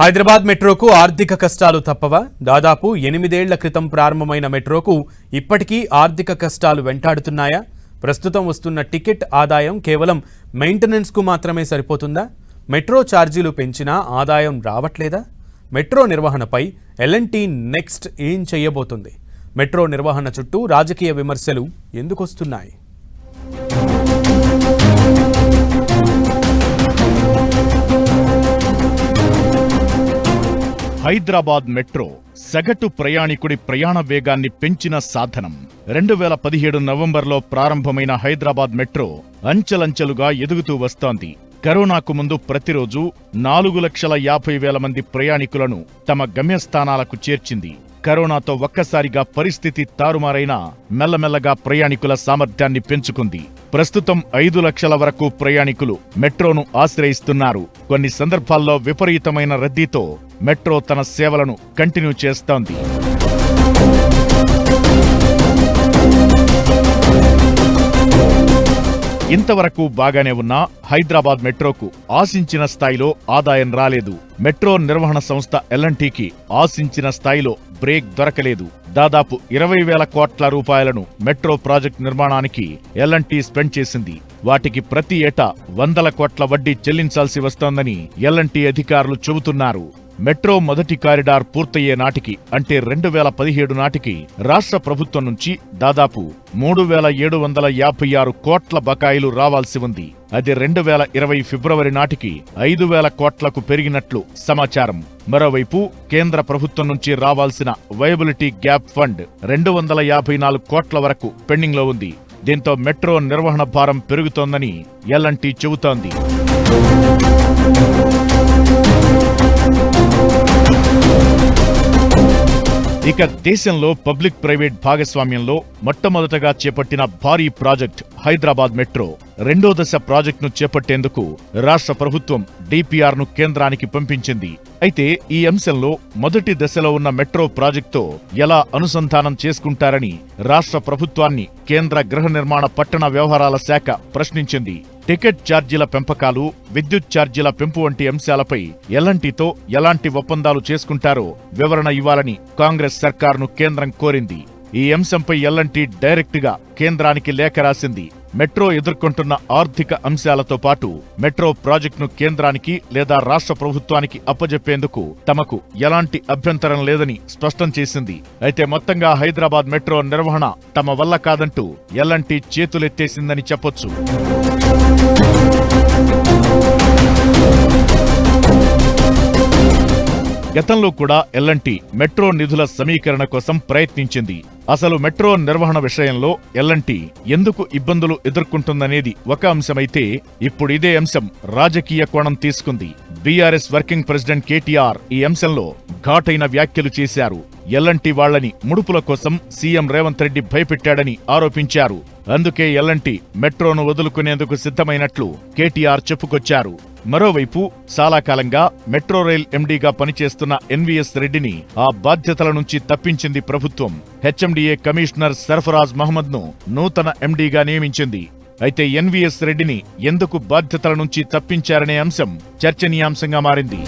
హైదరాబాద్ మెట్రోకు ఆర్థిక కష్టాలు తప్పవా? దాదాపు ఎనిమిదేళ్ళ క్రితం ప్రారంభమైన మెట్రోకు ఇప్పటికీ ఆర్థిక కష్టాలు వెంటాడుతున్నాయా? ప్రస్తుతం వస్తున్న టికెట్ ఆదాయం కేవలం మెయింటెనెన్స్కు మాత్రమే సరిపోతుందా? మెట్రో ఛార్జీలు పెంచినా ఆదాయం రావట్లేదా? మెట్రో నిర్వహణపై ఎల్ఎన్టీ నెక్స్ట్ ఏం చేయబోతుంది? మెట్రో నిర్వహణ చుట్టూ రాజకీయ విమర్శలు ఎందుకొస్తున్నాయి? హైదరాబాద్ మెట్రో సగటు ప్రయాణికుడి ప్రయాణ వేగాన్ని పెంచిన సాధనం. రెండు వేల పదిహేడు నవంబర్లో ప్రారంభమైన హైదరాబాద్ మెట్రో అంచెలంచెలుగా ఎదుగుతూ వస్తోంది. కరోనాకు ముందు ప్రతిరోజు నాలుగు లక్షల యాభై వేల మంది ప్రయాణికులను తమ గమ్యస్థానాలకు చేర్చింది. కరోనాతో ఒక్కసారిగా పరిస్థితి తారుమారైనా మెల్లమెల్లగా ప్రయాణికుల సామర్థ్యాన్ని పెంచుకుంది. ప్రస్తుతం ఐదు లక్షల వరకు ప్రయాణికులు మెట్రోను ఆశ్రయిస్తున్నారు. కొన్ని సందర్భాల్లో విపరీతమైన రద్దీతో మెట్రో తన సేవలను కంటిన్యూ చేస్తోంది. ఇంతవరకు బాగానే ఉన్నా హైదరాబాద్ మెట్రోకు ఆశించిన స్థాయిలో ఆదాయం రాలేదు. మెట్రో నిర్వహణ సంస్థ ఎల్ఎన్టీకి ఆశించిన స్థాయిలో బ్రేక్ దొరకలేదు. దాదాపు ఇరవై వేల కోట్ల రూపాయలను మెట్రో ప్రాజెక్ట్ నిర్మాణానికి ఎల్ఎన్టీ స్పెండ్ చేసింది. వాటికి ప్రతి ఏటా వందల కోట్ల వడ్డీ చెల్లించాల్సి వస్తోందని ఎల్ఎన్టీ అధికారులు చెబుతున్నారు. మెట్రో మొదటి కారిడార్ పూర్తయ్యే నాటికి అంటే రెండు వేల పదిహేడు నాటికి రాష్ట్ర ప్రభుత్వం నుంచి దాదాపు మూడు వేల ఏడు వందల యాభై ఆరు కోట్ల బకాయిలు రావాల్సి ఉంది. అది రెండు వేల ఇరవై ఫిబ్రవరి నాటికి ఐదు వేల కోట్లకు పెరిగినట్లు సమాచారం. మరోవైపు కేంద్ర ప్రభుత్వం నుంచి రావాల్సిన వయబిలిటీ గ్యాప్ ఫండ్ రెండు వందల యాభై నాలుగు కోట్ల వరకు పెండింగ్లో ఉంది. దీంతో మెట్రో నిర్వహణ భారం పెరుగుతోందని ఎల్ఎన్టీ చెబుతోంది. ఇక దేశంలో పబ్లిక్ ప్రైవేట్ భాగస్వామ్యంలో మొట్టమొదటగా చేపట్టిన భారీ ప్రాజెక్ట్ హైదరాబాద్ మెట్రో. రెండో దశ ప్రాజెక్టును చేపట్టేందుకు రాష్ట్ర ప్రభుత్వం డిపిఆర్ను కేంద్రానికి పంపించింది. అయితే ఈ అంశంలో మొదటి దశలో ఉన్న మెట్రో ప్రాజెక్టుతో ఎలా అనుసంధానం చేసుకుంటారని రాష్ట్ర ప్రభుత్వాన్ని కేంద్ర గృహ నిర్మాణ పట్టణ వ్యవహారాల శాఖ ప్రశ్నించింది. టికెట్ ఛార్జీల పెంపకాలు విద్యుత్ ఛార్జీల పెంపు వంటి అంశాలపై ఎల్ఎన్టీతో ఎలాంటి ఒప్పందాలు చేసుకుంటారో వివరణ ఇవ్వాలని కాంగ్రెస్ సర్కార్ను కేంద్రం కోరింది. ఈ అంశంపై ఎల్ఎన్టీ డైరెక్ట్గా కేంద్రానికి లేఖ రాసింది మెట్రో ఎదుర్కొంటున్న ఆర్థిక అంశాలతో పాటు మెట్రో ప్రాజెక్టును కేంద్రానికి లేదా రాష్ట్ర ప్రభుత్వానికి అప్పజెప్పేందుకు తమకు ఎలాంటి అభ్యంతరం లేదని స్పష్టం చేసింది. అయితే మొత్తంగా హైదరాబాద్ మెట్రో నిర్వహణ తమ వల్ల కాదంటూ ఎల్లంటి చేతులెత్తేసిందని చెప్పొచ్చు. గతంలో కూడా ఎల్ఎన్టీ మెట్రో నిధుల సమీకరణ కోసం ప్రయత్నించింది. అసలు మెట్రో నిర్వహణ విషయంలో ఎల్ఎన్టీ ఎందుకు ఇబ్బందులు ఎదుర్కొంటుందనేది ఒక అంశమైతే ఇప్పుడు ఇదే అంశం రాజకీయ కోణం తీసుకుంది. బీఆర్ఎస్ వర్కింగ్ ప్రెసిడెంట్ కేటీఆర్ ఈ అంశంలో ఘాటైన వ్యాఖ్యలు చేశారు. ఎల్ఎన్టీ వాళ్ళని ముడుపుల కోసం సీఎం రేవంత్ రెడ్డి భయపెట్టాడని ఆరోపించారు. అందుకే ఎల్ఎన్టీ మెట్రోను వదులుకునేందుకు సిద్ధమైనట్లు కేటీఆర్ చెప్పుకొచ్చారు. మరోవైపు చాలాకాలంగా మెట్రో రైల్ ఎండీగా పనిచేస్తున్న ఎన్వీఎస్ రెడ్డిని ఆ బాధ్యతల నుంచి తప్పించింది ప్రభుత్వం. హెచ్ఎండిఏ కమిషనర్ సర్ఫరాజ్ మహమ్మద్ను నూతన ఎండీగా నియమించింది. అయితే ఎన్వీఎస్ రెడ్డిని ఎందుకు బాధ్యతల నుంచి తప్పించారనే అంశం చర్చనీయాంశంగా మారింది.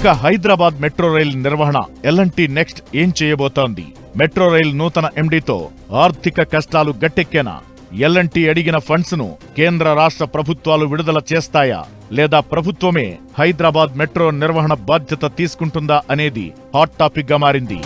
ఇక హైదరాబాద్ మెట్రో రైల్ నిర్వహణ ఎల్ఎన్టీ నెక్స్ట్ ఏం చేయబోతోంది? మెట్రో రైల్ నూతన ఎండీతో ఆర్థిక కష్టాలు గట్టెక్కేనా? ఎల్ఎన్టీ అడిగిన ఫండ్స్ను కేంద్ర రాష్ట్ర ప్రభుత్వాలు విడుదల చేస్తాయా? లేదా ప్రభుత్వమే హైదరాబాద్ మెట్రో నిర్వహణ బాధ్యత తీసుకుంటుందా అనేది హాట్ టాపిక్గా మారింది.